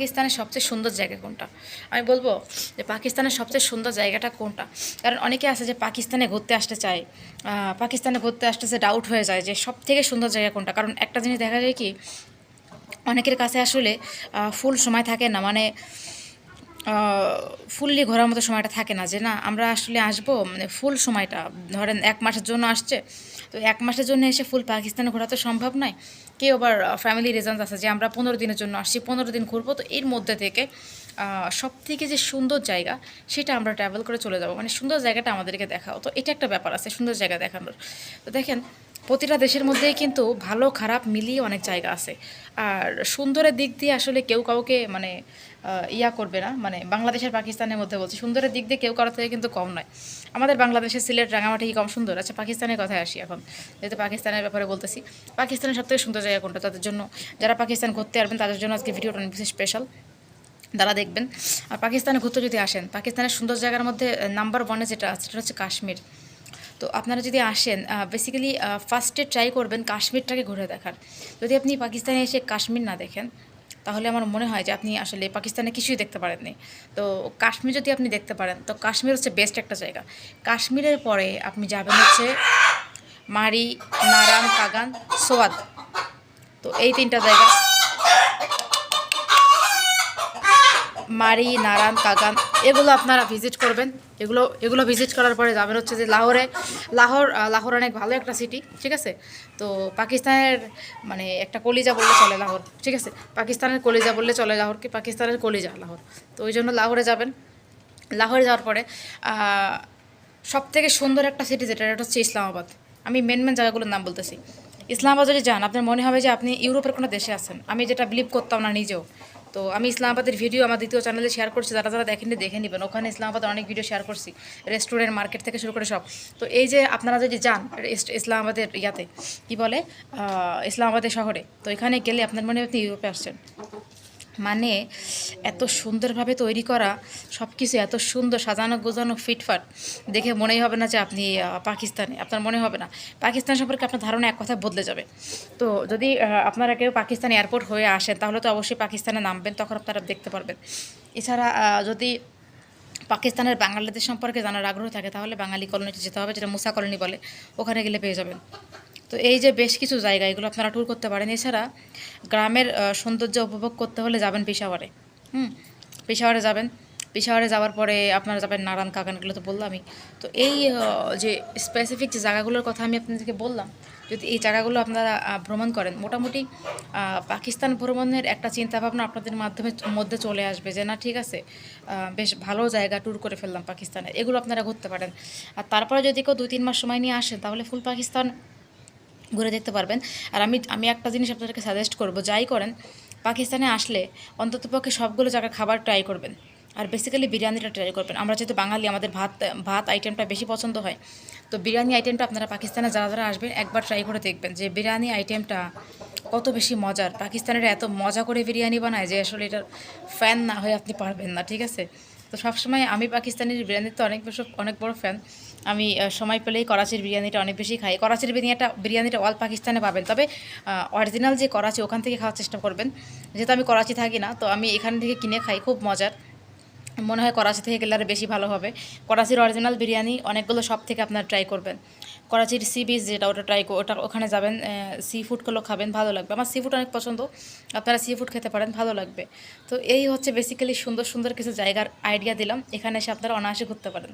পাকিস্তানের সবচেয়ে সুন্দর জায়গা কোনটা? আমি বলব যে পাকিস্তানের সবচেয়ে সুন্দর জায়গাটা কোনটা? কারণ অনেকে আছে যে পাকিস্তানে ঘুরতে আসতে চায় পাকিস্তানে ঘুরতে আসতে সে ডাউট হয়ে যায় যে সব থেকে সুন্দর জায়গা কোনটা? কারণ একটা জিনিস দেখা যায় কি, অনেকের কাছে আসলে ফুল সময় থাকে না। মানে ফুললি ঘোরার মতো সময়টা থাকে না যে না, আমরা আসলে আসব মানে ফুল সময়টা। ধরেন এক মাসের জন্য আসছে, তো এক মাসের জন্য এসে ফুল পাকিস্তানে ঘোরা তো সম্ভব নয়। কেউ আবার ফ্যামিলি রিজনস আছে যে আমরা পনেরো দিনের জন্য আসছি, পনেরো দিন ঘুরবো, তো এর মধ্যে থেকে সব থেকে যে সুন্দর জায়গা, সেটা আমরা ট্রাভেল করে চলে যাব। মানে সুন্দর জায়গাটা আমাদেরকে দেখাও। তো এটা একটা ব্যাপার আছে, সুন্দর জায়গা দেখানোর। তো দেখেন প্রতিটা দেশের মধ্যেই কিন্তু ভালো, খারাপ মিলিয়ে অনেক জায়গা আছে। আর সুন্দরের দিক দিয়ে আসলে কেউ কাউকে মানে ইয়া করবে না। মানে বাংলাদেশের পাকিস্তানের মধ্যে বলছি, সুন্দরের দিক দিয়ে কেউ কারও থেকে কিন্তু কম নয়। আমাদের বাংলাদেশের সিলেট রাঙামাটি কম সুন্দর? আচ্ছা পাকিস্তানের কথায় আসি এখন। যেহেতু পাকিস্তানের ব্যাপারে বলতেছি, পাকিস্তানের সবথেকে সুন্দর জায়গা কোনটা? তাদের জন্য, যারা পাকিস্তান ঘুরতে আসবেন, তাদের জন্য আজকে ভিডিওটা অনেক বেশি স্পেশাল তারা দেখবেন। আর পাকিস্তানে ঘুরতে যদি আসেন, পাকিস্তানের সুন্দর জায়গার মধ্যে নাম্বার ওয়ানে যেটা আছে, সেটা হচ্ছে কাশ্মীর। তো আপনারা যদি আসেন বেসিক্যালি ফার্স্টে ট্রাই করবেন কাশ্মীরটাকে ঘুরে দেখার। যদি আপনি পাকিস্তানে এসে কাশ্মীর না দেখেন, তাহলে আমার মনে হয় যে আপনি আসলে পাকিস্তানে কিছুই দেখতে পারেননি। তো কাশ্মীর যদি আপনি দেখতে পারেন, তো কাশ্মীর হচ্ছে বেস্ট একটা জায়গা। কাশ্মীরের পরে আপনি যাবেন হচ্ছে মারি নারাম কাগান, সোয়াদ। তো এই তিনটা জায়গা মারি, নারায়ণ কাগান এগুলো আপনারা ভিজিট করবেন। এগুলো এগুলো ভিজিট করার পরে যাবেন হচ্ছে যে লাহোরে। লাহোর লাহোর অনেক ভালো একটা সিটি ঠিক আছে? তো পাকিস্তানের মানে একটা কলিজা বললে চলে লাহোর, ঠিক আছে? পাকিস্তানের কলিজা বললে চলে লাহোর কি পাকিস্তানের কলিজা লাহোর? তো ওই জন্য লাহোরে যাবেন। লাহোরে যাওয়ার পরে সব থেকে সুন্দর একটা সিটি যেটা এটা হচ্ছে ইসলামাবাদ। আমি মেন মেন জায়গাগুলোর নাম বলতেছি। ইসলামাবাদ যদি যান, আপনার মনে হবে যে আপনি ইউরোপের কোনো দেশে আছেন। আমি যেটা বিলিভ করতাম না নিজেও তো আমি ইসলামাবাদের ভিডিও আমার দ্বিতীয় চ্যানেলে শেয়ার করছি, যারা যারা দেখেননি, দেখে নেবেন। ওখানে ইসলামাবাদের অনেক ভিডিও শেয়ার করছি রেস্টুরেন্ট মার্কেট থেকে শুরু করে সব। তো এই যে আপনারা যদি যান, ইস- ইসলামাবাদের ইয়াতে, কি বলে? ইসলামাবাদের শহরে, তো এখানে গেলে আপনার মনে হয় ইউরোপে আসছেন। মানে এত সুন্দরভাবে তৈরি করা সব কিছু এত সুন্দর সাজানো গোজানো ফিটফাট, দেখে মনেই হবে না যে আপনি পাকিস্তানে। আপনার মনে হবে না। পাকিস্তান সম্পর্কে আপনার ধারণা এক কথায় বদলে যাবে। তো যদি আপনারা কেউ পাকিস্তান এয়ারপোর্ট হয়ে আসেন, তাহলে তো অবশ্যই পাকিস্তানে নামবেন, তখন আপনারা দেখতে পারবেন। এছাড়া যদি পাকিস্তানের বাঙালিদের সম্পর্কে জানার আগ্রহ থাকে, তাহলে বাঙালি কলোনিতে যেতে হবে, যেটা মুসা কলোনি বলে, ওখানে গেলে পেয়ে যাবেন। তো এই যে বেশ কিছু জায়গা, এগুলো আপনারা ট্যুর করতে পারেন। এছাড়া গ্রামের সৌন্দর্য উপভোগ করতে হলে যাবেন পেশাওয়ারে। হুম, পেশাওয়ারে যাবেন। পেশাওয়ারে যাওয়ার পরে আপনারা যাবেন নারায়ণ কাকানগুলো তো বললামই। তো এই যে স্পেসিফিক যে জায়গাগুলোর কথা আমি আপনাদেরকে বললাম, যদি এই জায়গাগুলো আপনারা ভ্রমণ করেন, মোটামুটি পাকিস্তান ভ্রমণের একটা চিন্তাভাবনা আপনাদের মাধ্যমে মধ্যে চলে আসবে যে, না, ঠিক আছে বেশ ভালো জায়গা ট্যুর করে ফেললাম পাকিস্তানে। এগুলো আপনারা ঘুরতে পারেন। আর তারপরে যদি কেউ দুই তিন মাস সময় নিয়ে আসেন, তাহলে ফুল পাকিস্তান ঘুরে দেখতে পারবেন। আর আমি আমি একটা জিনিস আপনাদেরকে সাজেস্ট করব, যাই করেন, পাকিস্তানে আসলে অন্ততপক্ষে সবগুলো জায়গার খাবার ট্রাই করবেন। আর বেসিক্যালি বিরিয়ানিটা ট্রাই করবেন। আমরা যেহেতু বাঙালি, আমাদের ভাত ভাত আইটেমটা বেশি পছন্দ হয়। তো বিরিয়ানি আইটেমটা আপনারা পাকিস্তানে যারা যারা আসবেন, একবার ট্রাই করে দেখবেন যে বিরিয়ানি আইটেমটা কত বেশি মজার। পাকিস্তানের এত মজা করে বিরিয়ানি বানায় যে আসলে এটার ফ্যান না হয়ে আপনি পারবেন না, ঠিক আছে? তো সবসময় আমি পাকিস্তানের বিরিয়ানির তো অনেক বেশি অনেক বড় ফ্যান আমি সময় পেলেই করাচির বিরিয়ানিটা অনেক বেশি খাই। করাচির বিরিয়ানিটা বিরিয়ানিটা অল পাকিস্তানে পাবেন। তবে অরিজিনাল যে করাচি, ওখান থেকে খাওয়ার চেষ্টা করবেন। যেহেতু আমি করাচি থাকি না, তো আমি এখান থেকে কিনে খাই। খুব মজার। মনে হয় করাচি থেকে গেলে আরও বেশি ভালো হবে। করাচির অরিজিনাল বিরিয়ানি অনেকগুলো সব থেকে আপনার ট্রাই করবেন। করাচির সি বিচ যেটা, ওটা ট্রাই ওটা ওখানে যাবেন সি ফুডগুলো খাবেন, ভালো লাগবে। আমার সি ফুড অনেক পছন্দ। আপনারা সি ফুড খেতে পারেন, ভালো লাগবে। তো এই হচ্ছে বেসিক্যালি সুন্দর সুন্দর কিছু জায়গার আইডিয়া দিলাম। এখানে এসে আপনারা অনায়াসে ঘুরতে পারেন।